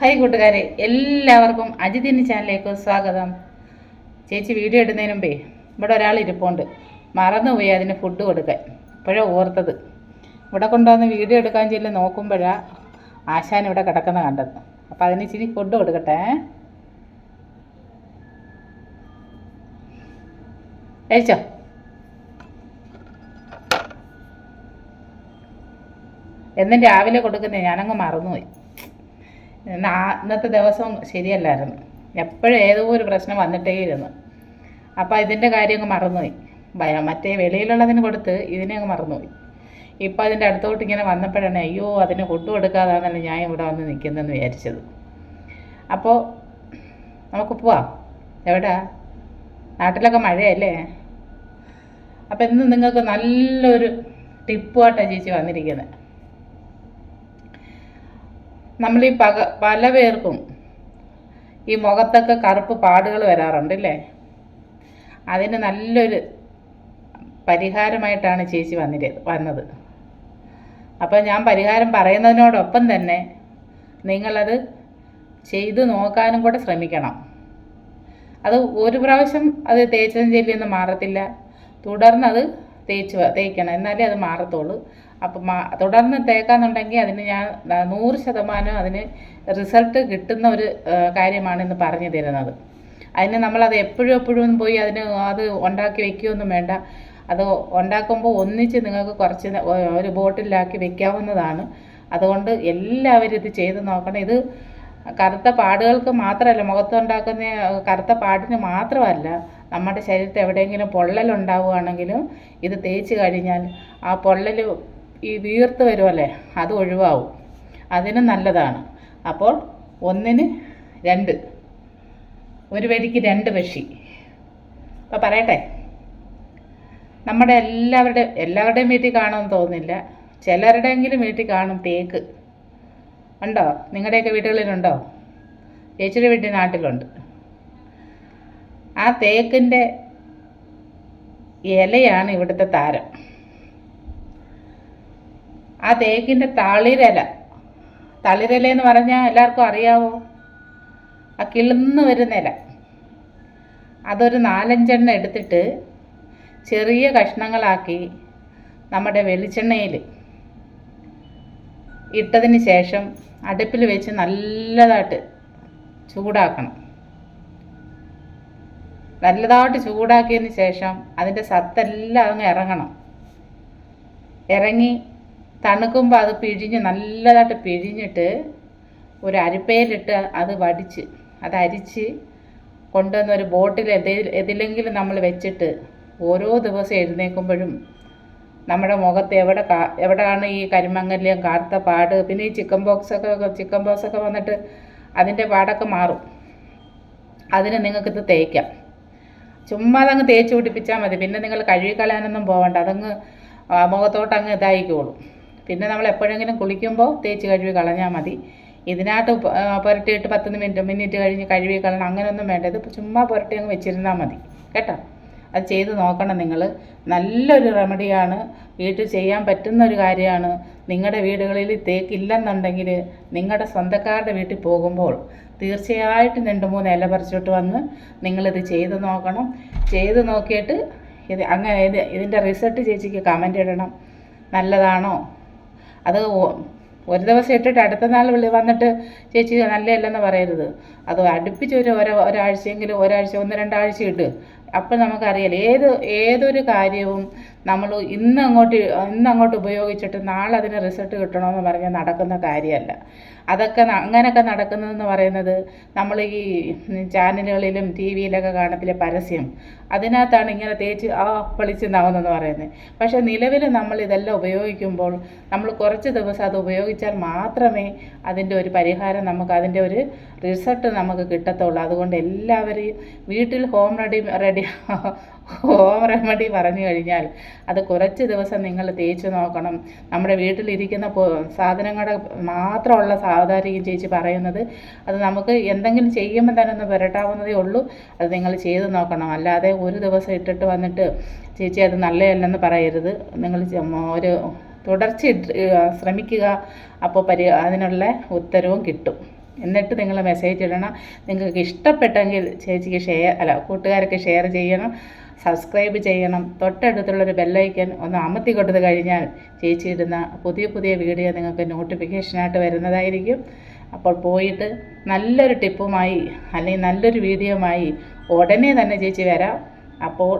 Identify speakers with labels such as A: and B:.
A: Hi കൂട്ടുകാരെ എല്ലാവർക്കും അജിതിന് ചാനലിലേക്ക് സ്വാഗതം. ചേച്ചി വീഡിയോ ഇടുന്നതിന് മുമ്പേ ഇവിടെ ഒരാൾ ഇരിപ്പുണ്ട്. മറന്നുപോയി അതിന് ഫുഡ് കൊടുക്കാൻ. ഇപ്പോഴേ ഓർത്തത്. ഇവിടെ കൊണ്ടുവന്ന് വീഡിയോ എടുക്കാൻ ചെല്ലി നോക്കുമ്പോഴാണ് ആശാൻ ഇവിടെ കിടക്കുന്ന കണ്ടത്. അപ്പം അതിന് ഇച്ചിരി ഫുഡ് കൊടുക്കട്ടെ. കഴിച്ചോ? എന്നും രാവിലെ കൊടുക്കുന്നേ ഞാനങ്ങ് മറന്നുപോയി. ഇന്നത്തെ ദിവസം ശരിയല്ലായിരുന്നു. എപ്പോഴും ഏതോ ഒരു പ്രശ്നം വന്നിട്ടേ ഇരുന്നു അപ്പോൾ ഇതിന്റെ കാര്യം അങ്ങ് മറന്നുപോയി. ഭയ- മറ്റേ വെളിയിലുള്ളതിന് കൊടുത്ത് ഇതിനെ അങ്ങ് മറന്നുപോയി. ഇപ്പോൾ അതിന്റെ അടുത്തോട്ട് ഇങ്ങനെ വന്നപ്പോഴാണ് അയ്യോ അതിന് ഫുഡ് കൊടുക്കാതാണല്ലോ ഞാൻ ഇവിടെ വന്ന് നിൽക്കുന്നതെന്ന് വിചാരിച്ചത്. അപ്പോൾ നമുക്ക് പോവാം. എവിടാ? നാട്ടിലൊക്കെ മഴയല്ലേ? അപ്പം ഇന്ന് നിങ്ങൾക്ക് നല്ലൊരു ടിപ്പുമായിട്ടാണ് ചേച്ചി വന്നിരിക്കുന്നത് നമ്മൾ ഈ പക പല പേർക്കും ഈ മുഖത്തൊക്കെ കറുപ്പ് പാടുകൾ വരാറുണ്ട് അല്ലേ അതിന് നല്ലൊരു പരിഹാരമായിട്ടാണ് ചേച്ചി വന്നിട്ട് വന്നത്. അപ്പോൾ ഞാൻ പരിഹാരം പറയുന്നതിനോടൊപ്പം തന്നെ നിങ്ങളത് ചെയ്ത് നോക്കാനും കൂടെ ശ്രമിക്കണം. അത് ഒരു പ്രാവശ്യം അത് തേച്ചതിന് ചെല്ലിയൊന്നും മാറത്തില്ല. തുടർന്ന് അത് തേച്ച് തേക്കണം. എന്നാലേ അത് മാറത്തുള്ളൂ. അപ്പം തുടർന്ന് തേക്കാന്നുണ്ടെങ്കിൽ അതിന് ഞാൻ നൂറ് ശതമാനം അതിന് റിസൾട്ട് കിട്ടുന്ന ഒരു കാര്യമാണ് ഇന്ന് പറഞ്ഞു തരുന്നത്. അതിന് നമ്മളത് എപ്പോഴും എപ്പോഴും പോയി അതിന് അത് ഉണ്ടാക്കി വെക്കുകയൊന്നും വേണ്ട. അത് ഉണ്ടാക്കുമ്പോൾ ഒന്നിച്ച് നിങ്ങൾക്ക് കുറച്ച് ഒരു ബോട്ടിലാക്കി വെക്കാവുന്നതാണ്. അതുകൊണ്ട് എല്ലാവരും ഇത് ചെയ്ത് നോക്കണം. ഇത് കറുത്ത പാടുകൾക്ക് മാത്രമല്ല മുഖത്തുണ്ടാക്കുന്ന കറുത്ത പാടിന് മാത്രമല്ല നമ്മുടെ ശരീരത്തിൽ എവിടെയെങ്കിലും പൊള്ളലുണ്ടാവുകയാണെങ്കിലും ഇത് തേച്ച് കഴിഞ്ഞാൽ ആ പൊള്ളൽ ഈ വീർത്ത് വരുമല്ലേ? അത് ഒഴിവാവും. അതിന് നല്ലതാണ്. അപ്പോൾ ഒന്നിന് രണ്ട്. ഒരു വെടിക്ക് രണ്ട് പക്ഷി. അപ്പോൾ പറയട്ടെ. നമ്മുടെ എല്ലാവരുടെ എല്ലാവരുടെയും വീട്ടിൽ കാണുമെന്ന് തോന്നുന്നില്ല. ചിലരുടെയെങ്കിലും വീട്ടിൽ കാണും തേക്ക്. ഉണ്ടോ? നിങ്ങളുടെയൊക്കെ വീടുകളിലുണ്ടോ? ചേച്ചിയുടെ വീട്ടിൽ നാട്ടിലുണ്ട്. ആ തേക്കിന്റെ ഇലയാണ് ഇവിടുത്തെ താരം. ആ തേക്കിന്റെ തളിരല. തളിരല എന്ന് പറഞ്ഞാൽ എല്ലാവർക്കും അറിയാവോ? ആ കിളിന്ന് വരുന്ന ഇല. അതൊരു നാലഞ്ചെണ്ണം എടുത്തിട്ട് ചെറിയ കഷ്ണങ്ങളാക്കി നമ്മുടെ വെളിച്ചെണ്ണയിൽ ഇട്ടതിന് ശേഷം അടുപ്പിൽ വെച്ച് നല്ലതായിട്ട് ചൂടാക്കണം. നല്ലതായിട്ട് ചൂടാക്കിയതിന് ശേഷം അതിന്റെ സത്തെല്ലാം അങ്ങ് ഇറങ്ങണം. ഇറങ്ങി തണുക്കുമ്പോൾ അത് പിഴിഞ്ഞ് നല്ലതായിട്ട് പിഴിഞ്ഞിട്ട് ഒരു അരിപ്പയിലിട്ട് അത് വടിച്ച് അത് അരിച്ച് കൊണ്ടുവന്ന ഒരു ബോട്ടിൽ എതി- എതിലെങ്കിലും നമ്മൾ വെച്ചിട്ട് ഓരോ ദിവസം എഴുന്നേൽക്കുമ്പോഴും നമ്മുടെ മുഖത്ത് എവിടെ കാ എവിടെയാണ് ഈ കരിമങ്ങല്യം കാർത്ത പാട് പിന്നെ ഈ ചിക്കൻ ബോക്സ് ഒക്കെ ചിക്കൻ ബോക്സ് ഒക്കെ വന്നിട്ട് അതിന്റെ പാടൊക്കെ മാറും. അതിന് നിങ്ങൾക്കിത് തേക്കാം. ചുമ്മാ അതങ്ങ് തേച്ച് പിടിപ്പിച്ചാൽ മതി. പിന്നെ നിങ്ങൾ കഴുകി കളയാനൊന്നും പോകണ്ട അതങ്ങ് മുഖത്തോട്ടങ്ങ് ഇതായിക്കോളും. പിന്നെ നമ്മൾ എപ്പോഴെങ്കിലും കുളിക്കുമ്പോൾ തേച്ച് കഴുകി കളഞ്ഞാൽ മതി. ഇതിനകത്ത് പുരട്ടിയിട്ട് പത്ത് മിനിറ്റ് മിനിറ്റ് കഴിഞ്ഞ് കഴുകി കളയണം. അങ്ങനെയൊന്നും വേണ്ട. ഇത് ചുമ്മാ പുരട്ടി അങ്ങ് വെച്ചിരുന്നാൽ മതി. കേട്ടോ? അത് ചെയ്ത് നോക്കണം നിങ്ങൾ. നല്ലൊരു റെമഡിയാണ്. വീട്ടിൽ ചെയ്യാൻ പറ്റുന്ന ഒരു കാര്യമാണ്. നിങ്ങളുടെ വീടുകളിൽ തേക്കില്ലെന്നുണ്ടെങ്കിൽ നിങ്ങളുടെ സ്വന്തക്കാരുടെ വീട്ടിൽ പോകുമ്പോൾ തീർച്ചയായിട്ടും രണ്ട് മൂന്ന് ഇല പറിച്ചിട്ട് വന്ന് നിങ്ങളിത് ചെയ്ത് നോക്കണം. ചെയ്ത് നോക്കിയിട്ട് ഇത് അങ്ങനെ ഇത് ഇതിന്റെ റിസൾട്ട് ചേച്ചിക്ക് കമന്റ് ഇടണം. നല്ലതാണോ? അത് ഒരു ദിവസം ഇട്ടിട്ട് അടുത്ത നാൾ വിളി വന്നിട്ട് ചേച്ചി നല്ലതല്ലെന്ന് പറയരുത്. അത് അടുപ്പിച്ച് ഒരു ഒര ഒരാഴ്ചയെങ്കിലും ഒരാഴ്ച ഒന്ന് രണ്ടാഴ്ച ഇട്ട്. അപ്പം നമുക്കറിയാലോ ഏത് ഏതൊരു കാര്യവും നമ്മൾ ഇന്ന് അങ്ങോട്ട് ഇന്ന് അങ്ങോട്ട് ഉപയോഗിച്ചിട്ട് നാളെ അതിന് റിസൾട്ട് കിട്ടണമെന്ന് പറഞ്ഞാൽ നടക്കുന്ന കാര്യമല്ല അതൊക്കെ അങ്ങനെയൊക്കെ നടക്കുന്നതെന്ന് പറയുന്നത് നമ്മൾ ഈ ചാനലുകളിലും ടി വിയിലൊക്കെ കാണത്തിലെ പരസ്യം? അതിനകത്താണ് ഇങ്ങനെ തേച്ച് ആ വെളിച്ചെന്നാവുന്നെന്ന് പറയുന്നത്. പക്ഷേ നിലവിൽ നമ്മൾ ഇതെല്ലാം ഉപയോഗിക്കുമ്പോൾ നമ്മൾ കുറച്ച് ദിവസം അത് ഉപയോഗിച്ചാൽ മാത്രമേ അതിന്റെ ഒരു പരിഹാരം നമുക്ക് അതിന്റെ ഒരു റിസൾട്ട് നമുക്ക് കിട്ടത്തുള്ളൂ. അതുകൊണ്ട് എല്ലാവരെയും വീട്ടിൽ home ready ready home remedy പറഞ്ഞു കഴിഞ്ഞാൽ അത് കുറച്ച് ദിവസം നിങ്ങൾ തേച്ച് നോക്കണം. നമ്മുടെ വീട്ടിലിരിക്കുന്ന സാധനങ്ങളുടെ മാത്രമുള്ള സാവധാരിക്കും ചേച്ചി പറയുന്നത് അത് നമുക്ക് എന്തെങ്കിലും ചെയ്യുമ്പോൾ തന്നെ ഒന്ന് പുരട്ടാവുന്നതേ ഉള്ളൂ. അത് നിങ്ങൾ ചെയ്ത് നോക്കണം. അല്ലാതെ ഒരു ദിവസം ഇട്ടിട്ട് വന്നിട്ട് ചേച്ചി അത് നല്ലതല്ലെന്ന് പറയരുത്. നിങ്ങൾ ഒരു തുടർച്ച ശ്രമിക്കുക. അപ്പോൾ പരി അതിനുള്ള ഉത്തരവും കിട്ടും. എന്നിട്ട് നിങ്ങൾ മെസ്സേജ് ഇടണം. നിങ്ങൾക്ക് ഇഷ്ടപ്പെട്ടെങ്കിൽ ചേച്ചിക്ക് ഷെയർ അല്ല കൂട്ടുകാർക്ക് ഷെയർ ചെയ്യണം. സബ്സ്ക്രൈബ് ചെയ്യണം. തൊട്ടടുത്തുള്ളൊരു ബെല്ലൈക്കൻ ഒന്ന് അമർത്തി കൊടുത്തു കഴിഞ്ഞാൽ ചേച്ചി പുതിയ പുതിയ വീഡിയോ നിങ്ങൾക്ക് നോട്ടിഫിക്കേഷനായിട്ട് വരുന്നതായിരിക്കും. അപ്പോൾ പോയിട്ട് നല്ലൊരു ടിപ്പുമായി അല്ലെങ്കിൽ നല്ലൊരു വീഡിയോയുമായി ഉടനെ തന്നെ ചേച്ചി വരാം. അപ്പോൾ